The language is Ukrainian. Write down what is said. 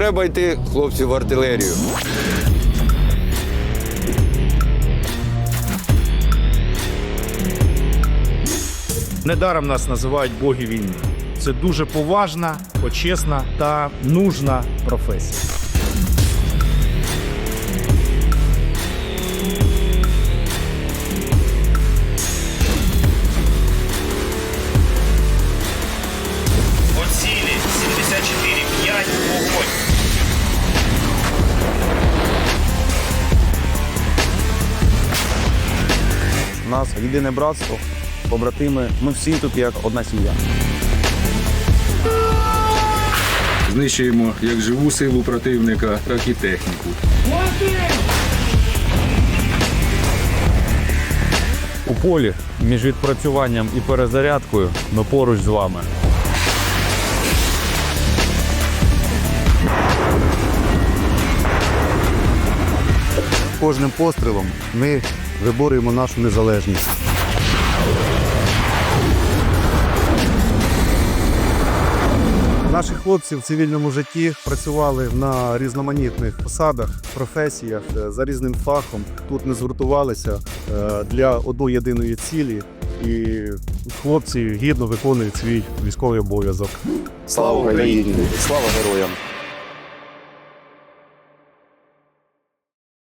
Треба йти, хлопці, в артилерію. Недаром нас називають боги війни. Це дуже поважна, почесна та нужна професія. У нас єдине братство, побратими. Ми всі тут як одна сім'я. Знищуємо як живу силу противника, так і техніку. У полі між відпрацюванням і перезарядкою ми поруч з вами. Кожним пострілом ми виборюємо нашу незалежність. Наші хлопці в цивільному житті працювали на різноманітних посадах, професіях е, за різним фахом. Тут не згуртувалися е, для одної єдиної цілі, і хлопці гідно виконують свій військовий обов'язок. Слава Україні! Слава героям!